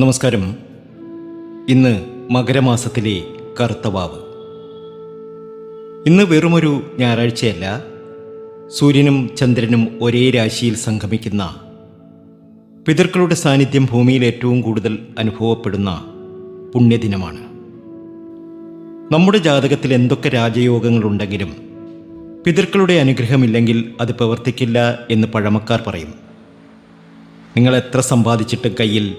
നമസ്കാരം. ഇന്ന് മകരമാസത്തിലെ കറുത്തവാവ് ഇന്ന് വെറുമൊരു ഞായറാഴ്ചയല്ല സൂര്യനും ചന്ദ്രനും ഒരേ രാശിയിൽ സംഗമിക്കുന്ന പിതൃക്കളുടെ സാന്നിധ്യം ഭൂമിയിൽ ഏറ്റവും കൂടുതൽ അനുഭവപ്പെടുന്ന പുണ്യദിനമാണ്. നമ്മുടെ ജാതകത്തിൽ എന്തൊക്കെ രാജയോഗങ്ങളുണ്ടെങ്കിലും പിതൃക്കളുടെ അനുഗ്രഹമില്ലെങ്കിൽ അത് പ്രവർത്തിക്കില്ല എന്ന് പഴമക്കാർ പറയും. നിങ്ങൾ എത്ര സമ്പാദിച്ചിട്ടും കയ്യിൽ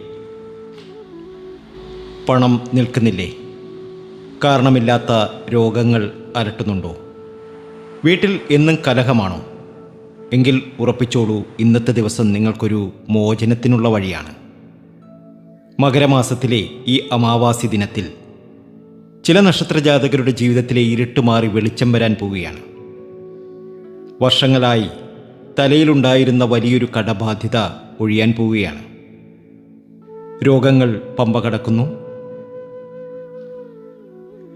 പണം നിൽക്കുന്നില്ലേ? കാരണമില്ലാത്ത രോഗങ്ങൾ അലട്ടുന്നുണ്ടോ? വീട്ടിൽ എന്നും കലഹമാണോ? എങ്കിൽ ഉറപ്പിച്ചോളൂ ഇന്നത്തെ ദിവസം നിങ്ങൾക്കൊരു മോചനത്തിനുള്ള വഴിയാണ്. മകരമാസത്തിലെ ഈ അമാവാസി ദിനത്തിൽ ചില നക്ഷത്രജാതകരുടെ ജീവിതത്തിലെ ഇരുട്ട് മാറി വെളിച്ചം വരാൻ പോവുകയാണ്. വർഷങ്ങളായി തലയിലുണ്ടായിരുന്ന വലിയൊരു കടബാധ്യത ഒഴിയാൻ പോവുകയാണ്. രോഗങ്ങൾ പമ്പ കടക്കുന്നു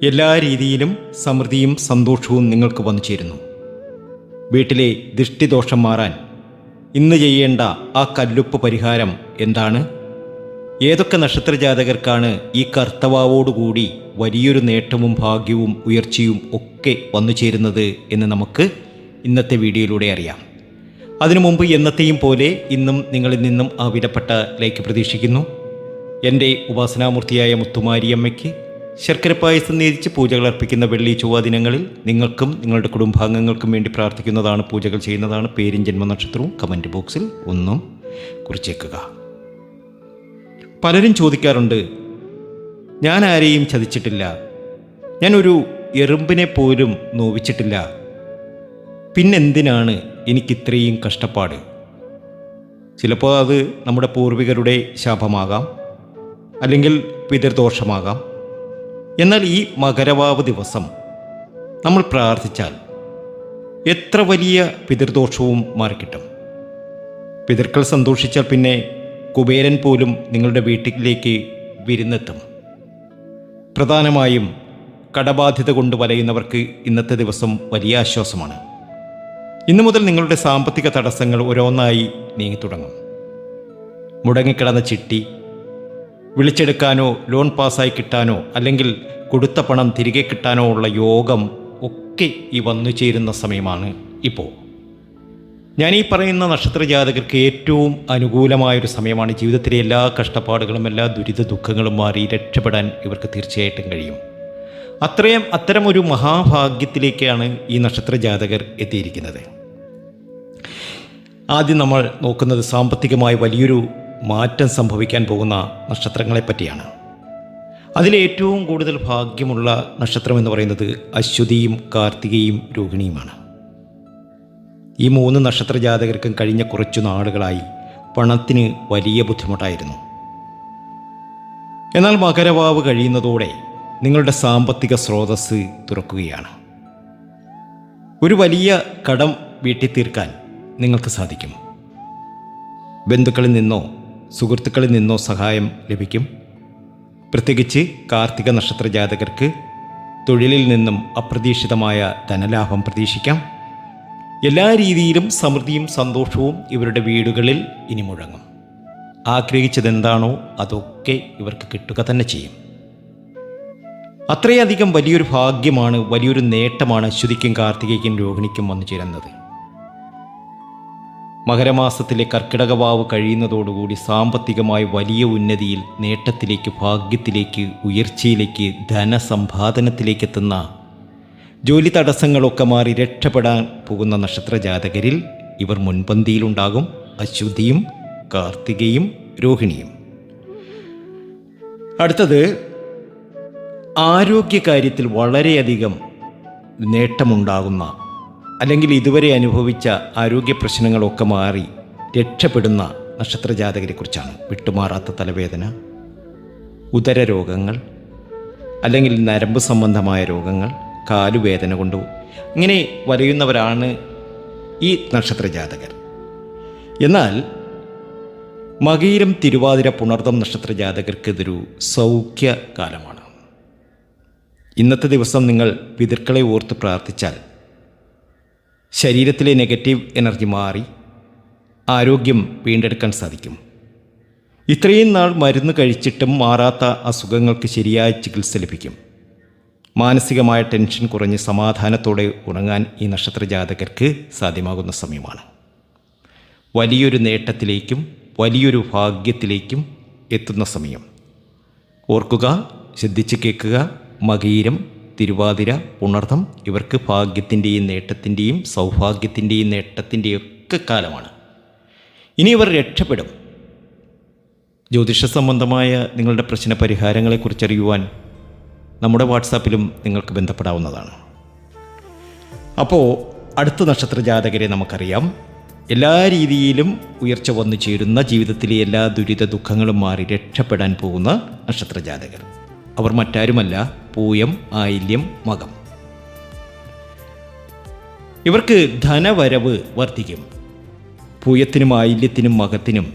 എല്ലാ രീതിയിലും സമൃദ്ധിയും സന്തോഷവും നിങ്ങൾക്ക് വന്നു ചേരുന്നു വീട്ടിലെ ദൃഷ്ടിദോഷം മാറാൻ ഇന്ന് ചെയ്യേണ്ട ആ കല്ലുപ്പ് പരിഹാരം എന്താണ്? ഏതൊക്കെ നക്ഷത്രജാതകർക്കാണ് ഈ കർത്തവാവോടുകൂടി വലിയൊരു നേട്ടവും ഭാഗ്യവും ഉയർച്ചയും ഒക്കെ വന്നു ചേരുന്നത് എന്ന് നമുക്ക് ഇന്നത്തെ വീഡിയോയിലൂടെ അറിയാം. അതിനു മുമ്പ് എന്നത്തെയും പോലെ ഇന്നും നിങ്ങളിൽ നിന്നും ആ വിലപ്പെട്ട ലൈക്ക് പ്രതീക്ഷിക്കുന്നു. എന്റെ ഉപാസനാമൂർത്തിയായ മുത്തുമാരിയമ്മയ്ക്ക് ശർക്കര പായസം നേരിച്ച് പൂജകൾ അർപ്പിക്കുന്ന വെള്ളി ചൊവ്വ ദിനങ്ങളിൽ നിങ്ങൾക്കും നിങ്ങളുടെ കുടുംബാംഗങ്ങൾക്കും വേണ്ടി പ്രാർത്ഥിക്കുന്നതാണ് പൂജകൾ ചെയ്യുന്നതാണ് പേരും ജന്മനക്ഷത്രവും കമന്റ് ബോക്സിൽ ഒന്നും കുറിച്ചേക്കുക. പലരും ചോദിക്കാറുണ്ട് ഞാൻ ആരെയും ചതിച്ചിട്ടില്ല. ഞാനൊരു എറുമ്പിനെ പോലും നോവിച്ചിട്ടില്ല. പിന്നെന്തിനാണ് എനിക്കിത്രയും കഷ്ടപ്പാട്? ചിലപ്പോൾ അത് നമ്മുടെ പൂർവികരുടെ ശാപമാകാം അല്ലെങ്കിൽ പിതൃദോഷമാകാം എന്നാൽ ഈ മകരവാവ് ദിവസം നമ്മൾ പ്രാർത്ഥിച്ചാൽ എത്ര വലിയ പിതൃദോഷവും മാറിക്കിട്ടും. പിതൃക്കൾ സന്തോഷിച്ചാൽ പിന്നെ കുബേരൻ പോലും നിങ്ങളുടെ വീട്ടിലേക്ക് വിരുന്നെത്തും. പ്രധാനമായും കടബാധ്യത കൊണ്ട് വലയുന്നവർക്ക് ഇന്നത്തെ ദിവസം വലിയ ആശ്വാസമാണ്. ഇന്നു മുതൽ നിങ്ങളുടെ സാമ്പത്തിക തടസ്സങ്ങൾ ഓരോന്നായി നീങ്ങി നീങ്ങിത്തുടങ്ങും മുടങ്ങിക്കിടന്ന ചിട്ടി വിളിച്ചെടുക്കാനോ ലോൺ പാസ്സായി കിട്ടാനോ അല്ലെങ്കിൽ കൊടുത്ത പണം തിരികെ കിട്ടാനോ ഉള്ള യോഗം ഒക്കെ ഈ വന്നു ചേരുന്ന സമയമാണ് ഇപ്പോൾ ഞാൻ ഈ പറയുന്ന നക്ഷത്ര ജാതകർക്ക് ഏറ്റവും അനുകൂലമായൊരു സമയമാണ്. ജീവിതത്തിലെ എല്ലാ കഷ്ടപ്പാടുകളും എല്ലാ ദുരിത ദുഃഖങ്ങളും മാറി രക്ഷപ്പെടാൻ ഇവർക്ക് തീർച്ചയായിട്ടും കഴിയും. അത്രയും അത്തരമൊരു മഹാഭാഗ്യത്തിലേക്കാണ് ഈ നക്ഷത്ര ജാതകർ എത്തിയിരിക്കുന്നത്. ആദ്യം നമ്മൾ നോക്കുന്നത് സാമ്പത്തികമായി വലിയൊരു മാറ്റം സംഭവിക്കാൻ പോകുന്ന നക്ഷത്രങ്ങളെ പറ്റിയാണ് അതിൽ ഏറ്റവും കൂടുതൽ ഭാഗ്യമുള്ള നക്ഷത്രം എന്ന് പറയുന്നത് അശ്വതിയും കാർത്തികയും രോഹിണിയുമാണ്. ഈ മൂന്ന് നക്ഷത്ര ജാതകർക്കും കഴിഞ്ഞ കുറച്ചു നാളുകളായി പണത്തിന് വലിയ ബുദ്ധിമുട്ടായിരുന്നു. എന്നാൽ മകരവാവ് കഴിയുന്നതോടെ നിങ്ങളുടെ സാമ്പത്തിക സ്രോതസ് തുറക്കുകയാണ്. ഒരു വലിയ കടം വീട്ടിൽ തീർക്കാൻ നിങ്ങൾക്ക് സാധിക്കും. ബന്ധുക്കളിൽ നിന്നോ സുഹൃത്തുക്കളിൽ നിന്നോ സഹായം ലഭിക്കും. പ്രത്യേകിച്ച് കാർത്തിക നക്ഷത്ര ജാതകർക്ക് തൊഴിലിൽ നിന്നും അപ്രതീക്ഷിതമായ ധനലാഭം പ്രതീക്ഷിക്കാം. എല്ലാ രീതിയിലും സമൃദ്ധിയും സന്തോഷവും ഇവരുടെ വീടുകളിൽ ഇനി മുഴങ്ങും. ആഗ്രഹിച്ചതെന്താണോ അതൊക്കെ ഇവർക്ക് കിട്ടുക തന്നെ ചെയ്യും. അത്രയധികം വലിയൊരു ഭാഗ്യമാണ് വലിയൊരു നേട്ടമാണ് അശ്വതിക്കും കാർത്തികയ്ക്കും രോഹിണിക്കും വന്നു ചേരുന്നത് മകരമാസത്തിലെ കർക്കിടകവാവ് കഴിയുന്നതോടുകൂടി സാമ്പത്തികമായി വലിയ ഉന്നതിയിൽ നേട്ടത്തിലേക്ക് ഭാഗ്യത്തിലേക്ക് ഉയർച്ചയിലേക്ക് ധനസമ്പാദനത്തിലേക്ക് എത്തുന്ന ജോലി തടസ്സങ്ങളൊക്കെ മാറി രക്ഷപ്പെടാൻ പോകുന്ന നക്ഷത്രജാതകരിൽ ഇവർ മുൻപന്തിയിലുണ്ടാകും. അശ്വതിയും കാർത്തികയും രോഹിണിയും. അടുത്തത് ആരോഗ്യകാര്യത്തിൽ വളരെയധികം നേട്ടമുണ്ടാകുന്ന അല്ലെങ്കിൽ ഇതുവരെ അനുഭവിച്ച ആരോഗ്യ പ്രശ്നങ്ങളൊക്കെ മാറി രക്ഷപ്പെടുന്ന നക്ഷത്രജാതകരെക്കുറിച്ചാണ്. വിട്ടുമാറാത്ത തലവേദന ഉദര രോഗങ്ങൾ അല്ലെങ്കിൽ നരമ്പ് സംബന്ധമായ രോഗങ്ങൾ കാലുവേദന കൊണ്ടു ഇങ്ങനെ വലയുന്നവരാണ് ഈ നക്ഷത്രജാതകർ. എന്നാൽ മകീരം തിരുവാതിര പുണർദം നക്ഷത്രജാതകർക്ക് ഇതൊരു സൗഖ്യകാലമാണ്. ഇന്നത്തെ ദിവസം നിങ്ങൾ പിതൃക്കളെ ഓർത്ത് പ്രാർത്ഥിച്ചാൽ ശരീരത്തിലെ നെഗറ്റീവ് എനർജി മാറി ആരോഗ്യം വീണ്ടെടുക്കാൻ സാധിക്കും. ഇത്രയും നാൾ മരുന്ന് കഴിച്ചിട്ടും മാറാത്ത അസുഖങ്ങൾക്ക് ശരിയായ ചികിത്സ ലഭിക്കും. മാനസികമായ ടെൻഷൻ കുറഞ്ഞ് സമാധാനത്തോടെ ഉറങ്ങാൻ ഈ നക്ഷത്ര ജാതകർക്ക് സാധ്യമാകുന്ന സമയമാണ്. വലിയൊരു നേട്ടത്തിലേക്കും വലിയൊരു ഭാഗ്യത്തിലേക്കും എത്തുന്ന സമയം. ഓർക്കുക ശ്രദ്ധിച്ച് കേൾക്കുക മകീരം തിരുവാതിര ഉണർത്തം ഇവർക്ക് ഭാഗ്യത്തിന്റെയും നേട്ടത്തിന്റെയും സൗഭാഗ്യത്തിന്റെയും നേട്ടത്തിന്റെയും ഒക്കെ കാലമാണ്. ഇനി ഇവർ രക്ഷപ്പെടും. ജ്യോതിഷ സംബന്ധമായ നിങ്ങളുടെ പ്രശ്ന പരിഹാരങ്ങളെക്കുറിച്ചറിയുവാൻ നമ്മുടെ വാട്സാപ്പിലും നിങ്ങൾക്ക് ബന്ധപ്പെടാവുന്നതാണ്. അപ്പോൾ അടുത്ത നക്ഷത്ര ജാതകരെ നമുക്കറിയാം. എല്ലാ രീതിയിലും ഉയർച്ച വന്നു ചേരുന്ന ജീവിതത്തിലെ എല്ലാ ദുരിത ദുഃഖങ്ങളും മാറി രക്ഷപ്പെടാൻ പോകുന്ന നക്ഷത്ര ജാതകർ. അവർ മറ്റാരുമല്ല പൂയം ആയില്യം മകം. ഇവർക്ക് ധനവരവ് വർദ്ധിക്കും. പൂയത്തിനും ആയില്യത്തിനും മകത്തിനും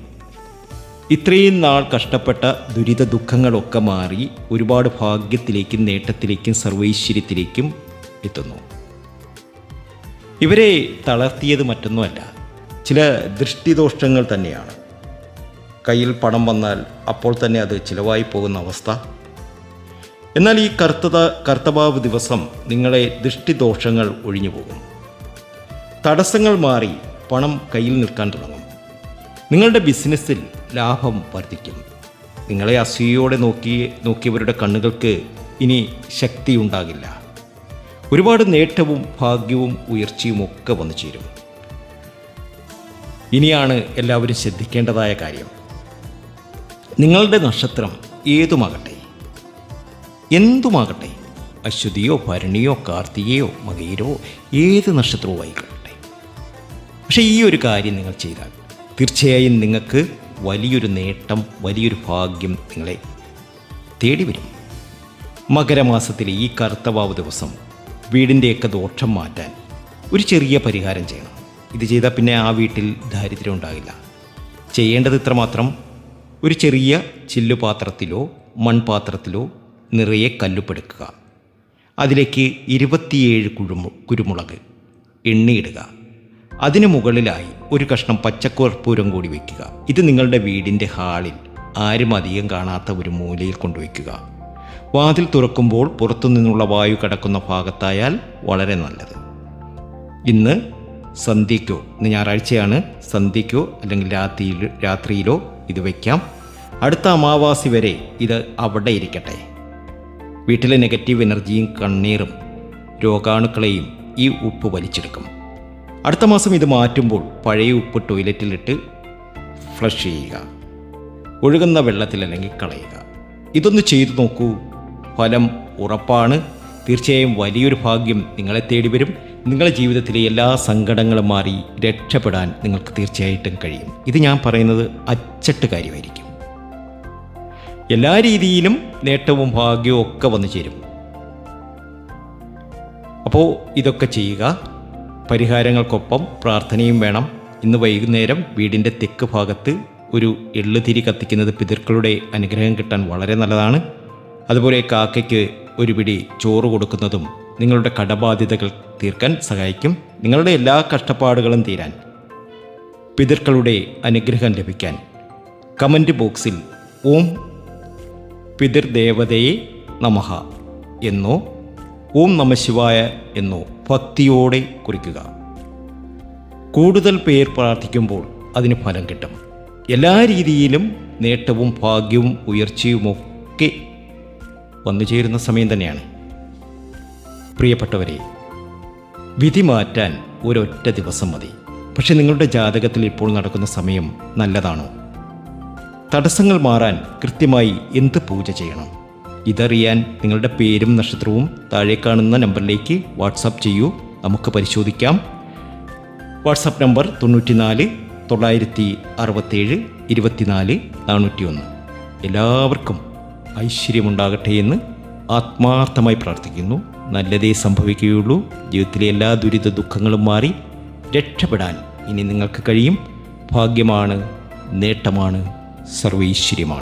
ഇത്രയും നാൾ കഷ്ടപ്പെട്ട ദുരിത ദുഃഖങ്ങളൊക്കെ മാറി ഒരുപാട് ഭാഗ്യത്തിലേക്കും നേട്ടത്തിലേക്കും സർവൈശ്വര്യത്തിലേക്കും എത്തുന്നു. ഇവരെ തളർത്തിയത് മറ്റൊന്നുമല്ല ചില ദൃഷ്ടിദോഷങ്ങൾ തന്നെയാണ്. കയ്യിൽ പണം വന്നാൽ അപ്പോൾ തന്നെ അത് ചിലവായി പോകുന്ന അവസ്ഥ എന്നാൽ ഈ കർത്തത കർത്തഭാവ് ദിവസം നിങ്ങളെ ദൃഷ്ടിദോഷങ്ങൾ ഒഴിഞ്ഞു പോകും തടസ്സങ്ങൾ മാറി പണം കയ്യിൽ നിൽക്കാൻ തുടങ്ങും. നിങ്ങളുടെ ബിസിനസ്സിൽ ലാഭം വർദ്ധിക്കും. നിങ്ങളെ അസൂയോടെ നോക്കി നോക്കിയവരുടെ കണ്ണുകൾക്ക് ഇനി ശക്തിയുണ്ടാകില്ല. ഒരുപാട് നേട്ടവും ഭാഗ്യവും ഉയർച്ചയും ഒക്കെ വന്നു ചേരും. ഇനിയാണ് എല്ലാവരും ശ്രദ്ധിക്കേണ്ടതായ കാര്യം. നിങ്ങളുടെ നക്ഷത്രം ഏതുമാകട്ടെ? എന്തുമാകട്ടെ? അശ്വതിയോ ഭരണിയോ കാർത്തികയോ മകയിരോ ഏത് നക്ഷത്രവും ആയിക്കോട്ടെ പക്ഷേ ഈ ഒരു കാര്യം നിങ്ങൾ ചെയ്താൽ തീർച്ചയായും നിങ്ങൾക്ക് വലിയൊരു നേട്ടം വലിയൊരു ഭാഗ്യം നിങ്ങളെ തേടി വരും. മകരമാസത്തിലെ ഈ കറുത്തവാവ് ദിവസം വീടിന്റെയൊക്കെ ദോഷം മാറ്റാൻ ഒരു ചെറിയ പരിഹാരം ചെയ്യണം. ഇത് ചെയ്താൽ പിന്നെ ആ വീട്ടിൽ ദാരിദ്ര്യം ഉണ്ടാകില്ല. ചെയ്യേണ്ടത് ഇത്രമാത്രം ഒരു ചെറിയ ചില്ലുപാത്രത്തിലോ മൺപാത്രത്തിലോ നിറയെ കല്ലുപ്പെടുക്കുക അതിലേക്ക് ഇരുപത്തിയേഴ് കുഴുമു കുരുമുളക് എണ്ണയിടുക. അതിനു മുകളിലായി ഒരു കഷ്ണം പച്ചക്കർപ്പൂരം കൂടി വയ്ക്കുക. ഇത് നിങ്ങളുടെ വീടിന്റെ ഹാളിൽ ആരും അധികം കാണാത്ത ഒരു മൂലയിൽ കൊണ്ടുവയ്ക്കുക. വാതിൽ തുറക്കുമ്പോൾ പുറത്തുനിന്നുള്ള വായു കടക്കുന്ന ഭാഗത്തായാൽ വളരെ നല്ലത്. ഇന്ന് സന്ധ്യയ്ക്കോ ഇന്ന് ഞായറാഴ്ചയാണ് സന്ധ്യയ്ക്കോ അല്ലെങ്കിൽ രാത്രിയിൽ രാത്രിയിലോ ഇത് വയ്ക്കാം. അടുത്ത അമാവാസി വരെ ഇത് അവിടെ ഇരിക്കട്ടെ. വീട്ടിലെ നെഗറ്റീവ് എനർജിയും കണ്ണീറും രോഗാണുക്കളെയും ഈ ഉപ്പ് വലിച്ചെടുക്കും. അടുത്ത മാസം ഇത് മാറ്റുമ്പോൾ പഴയ ഉപ്പ് ടോയ്ലറ്റിലിട്ട് ഫ്ലഷ് ചെയ്യുക. ഒഴുകുന്ന വെള്ളത്തിൽ അല്ലെങ്കിൽ കളയുക. ഇതൊന്ന് ചെയ്തു നോക്കൂ. ഫലം ഉറപ്പാണ്. തീർച്ചയായും വലിയൊരു ഭാഗ്യം നിങ്ങളെ തേടി വരും. നിങ്ങളുടെ ജീവിതത്തിലെ എല്ലാ സങ്കടങ്ങളും മാറി രക്ഷപ്പെടാൻ നിങ്ങൾക്ക് തീർച്ചയായിട്ടും കഴിയും. ഇത് ഞാൻ പറയുന്നത് അച്ചട്ട് കാര്യമായിരിക്കും എല്ലാ രീതിയിലും നേട്ടവും ഭാഗ്യവും ഒക്കെ വന്നു ചേരും. അപ്പോൾ ഇതൊക്കെ ചെയ്യുക. പരിഹാരങ്ങൾക്കൊപ്പം പ്രാർത്ഥനയും വേണം. ഇന്ന് വൈകുന്നേരം വീടിന്റെ തെക്ക് ഭാഗത്ത് ഒരു എള്ളുതിരി കത്തിക്കുന്നത് പിതൃക്കളുടെ അനുഗ്രഹം കിട്ടാൻ വളരെ നല്ലതാണ്. അതുപോലെ കാക്കയ്ക്ക് ഒരു പിടി ചോറ് കൊടുക്കുന്നതും നിങ്ങളുടെ കടബാധ്യതകൾ തീർക്കാൻ സഹായിക്കും. നിങ്ങളുടെ എല്ലാ കഷ്ടപ്പാടുകളും തീരാൻ പിതൃക്കളുടെ അനുഗ്രഹം ലഭിക്കാൻ കമന്റ് ബോക്സിൽ ഓം പിതൃദേവതയെ നമഹ എന്നോ ഓം നമശിവായ എന്നോ ഭക്തിയോടെ കുറിക്കുക. കൂടുതൽ പേർ പ്രാർത്ഥിക്കുമ്പോൾ അതിന് ഫലം കിട്ടും. എല്ലാ രീതിയിലും നേട്ടവും ഭാഗ്യവും ഉയർച്ചയുമൊക്കെ വന്നു ചേരുന്ന സമയം തന്നെയാണ്. പ്രിയപ്പെട്ടവരെ വിധി മാറ്റാൻ ഒരൊറ്റ ദിവസം മതി. പക്ഷെ നിങ്ങളുടെ ജാതകത്തിൽ ഇപ്പോൾ നടക്കുന്ന സമയം നല്ലതാണോ. തടസ്സങ്ങൾ മാറാൻ കൃത്യമായി എന്ത് പൂജ ചെയ്യണം? ഇതറിയാൻ നിങ്ങളുടെ പേരും നക്ഷത്രവും താഴെ കാണുന്ന നമ്പറിലേക്ക് വാട്സാപ്പ് ചെയ്യൂ. നമുക്ക് പരിശോധിക്കാം. വാട്സാപ്പ് നമ്പർ തൊണ്ണൂറ്റിനാല് തൊള്ളായിരത്തി അറുപത്തേഴ് ഇരുപത്തിനാല് നാനൂറ്റി ഒന്ന് എല്ലാവർക്കും ഐശ്വര്യമുണ്ടാകട്ടെ എന്ന് ആത്മാർത്ഥമായി പ്രാർത്ഥിക്കുന്നു. നല്ലതേ സംഭവിക്കുകയുള്ളൂ. ജീവിതത്തിലെ എല്ലാ ദുരിത ദുഃഖങ്ങളും മാറി രക്ഷപ്പെടാൻ ഇനി നിങ്ങൾക്ക് കഴിയും. ഭാഗ്യമാണ് നേട്ടമാണ്. സർവൈശ്വര്യമാണ്